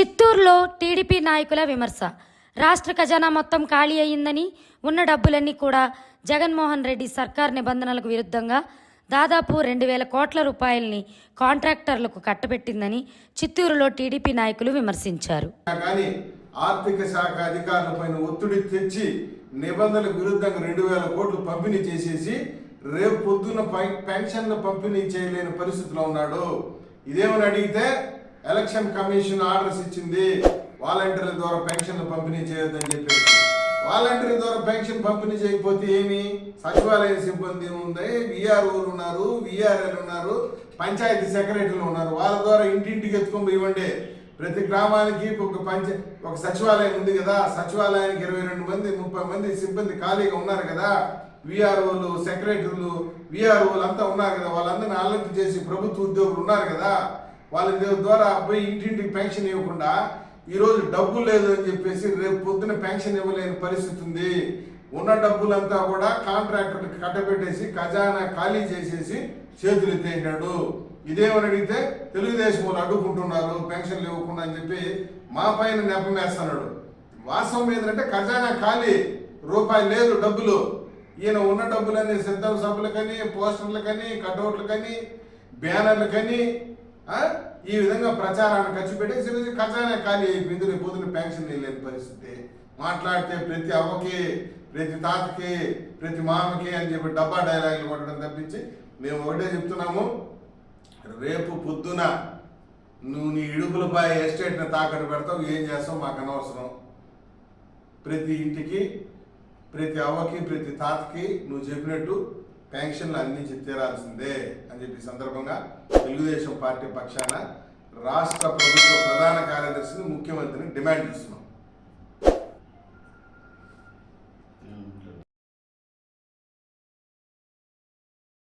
చిత్తూరులో టీడీపీ నాయకుల విమర్శ. రాష్ట్ర ఖజానా మొత్తం ఖాళీ అయ్యిందని ఉన్న డబ్బులన్నీ కూడా జగన్మోహన్ రెడ్డి సర్కార్ నిబంధనలకు విరుద్ధంగా దాదాపు రెండు వేల కోట్ల రూపాయల్ని కాంట్రాక్టర్లకు కట్టబెట్టిందని చిత్తూరులో టీడీపీ నాయకులు విమర్శించారు. కానీ ఆర్థిక శాఖ అధికారులపైన ఒత్తిడి తెచ్చి నిబంధనలకు విరుద్ధంగా రెండు వేల కోట్లు పంపిణీ చేసేసి రేపు పొద్దున్న పెన్షన్లు పంపిణీ చేయలేని పరిస్థితిలో ఉన్నాడు. ఇదేమని అడిగితే ఎలక్షన్ కమిషన్ ఆర్డర్స్ ఇచ్చింది వాలంటీర్ల ద్వారా పెన్షన్లు పంపిణీ చేయొద్దని చెప్పేసి. వాలంటీర్ ద్వారా పెన్షన్ పంపిణీ చేయకపోతే ఏమి? సచివాలయ సిబ్బంది ఉంది విఆర్ఓలు ఉన్నారు విఆర్ఎల్ ఉన్నారు పంచాయతీ సెక్రటరీలు ఉన్నారు. వాళ్ళ ద్వారా ఇంటింటికి ఎత్తుకొని పోయి ఇవ్వండి. ప్రతి గ్రామానికి ఒక పంచ ఒక సచివాలయం ఉంది కదా సచివాలయానికి ఇరవై రెండు మంది ముప్పై మంది సిబ్బంది ఖాళీగా ఉన్నారు కదా. విఆర్ఓలు సెక్రటరీలు విఆర్ఓలు అంతా ఉన్నారు కదా. వాళ్ళందరినీ అలర్ట్ చేసి ప్రభుత్వ ఉద్యోగులు ఉన్నారు కదా. వాళ్ళ ద్వారా పోయి ఇంటింటికి పెన్షన్ ఇవ్వకుండా ఈరోజు డబ్బు లేదు అని చెప్పేసి రేపు పొద్దున పెన్షన్ ఇవ్వలేని పరిస్థితి ఉంది. ఉన్న డబ్బులంతా కూడా కాంట్రాక్టర్కి కట్టబెట్టేసి ఖజానా ఖాళీ చేసేసి చేతులు ఎత్తేసాడు ఇదేమని అడిగితే తెలుగుదేశం వాళ్ళు అడ్డుకుంటున్నారు పెన్షన్లు ఇవ్వకుండా అని చెప్పి మా పైన నెపమేస్తున్నాడు. వాస్తవం ఏంటంటే ఖజానా ఖాళీ రూపాయి లేదు డబ్బులు. ఈయన ఉన్న డబ్బులన్నీ సిద్ధం సభలకని పోస్టర్లకని కటౌట్లకని బ్యానర్లకని ఈ విధంగా ప్రచారాన్ని ఖర్చు పెట్టేసి ఈరోజు ఖజానా ఖాళీ అయిపోయింది రేపు పొద్దున పెన్షన్ లేని పరిస్థితి. మాట్లాడితే ప్రతి అవ్వకి ప్రతి తాతకి ప్రతి మామకి అని చెప్పి డబ్బా డైలాగులు కొట్టడం తప్పించి మేము ఒకటే చెప్తున్నాము. రేపు పొద్దున నువ్వు నీ ఇడుపులపై ఎస్టేట్ని తాకట్టు పెడతావు ఏం చేస్తావు మాకు అనవసరం. ప్రతి ఇంటికి ప్రతి అవ్వకి ప్రతి తాతకి నువ్వు చెప్పినట్టు పెన్షన్లు అందించి తీరాల్సిందే అని చెప్పి సందర్భంగా తెలుగుదేశం పార్టీ పక్షాన రాష్ట్ర ప్రభుత్వ ప్రధాన కార్యదర్శిని ముఖ్యమంత్రిని డిమాండ్ చేస్తున్నాం.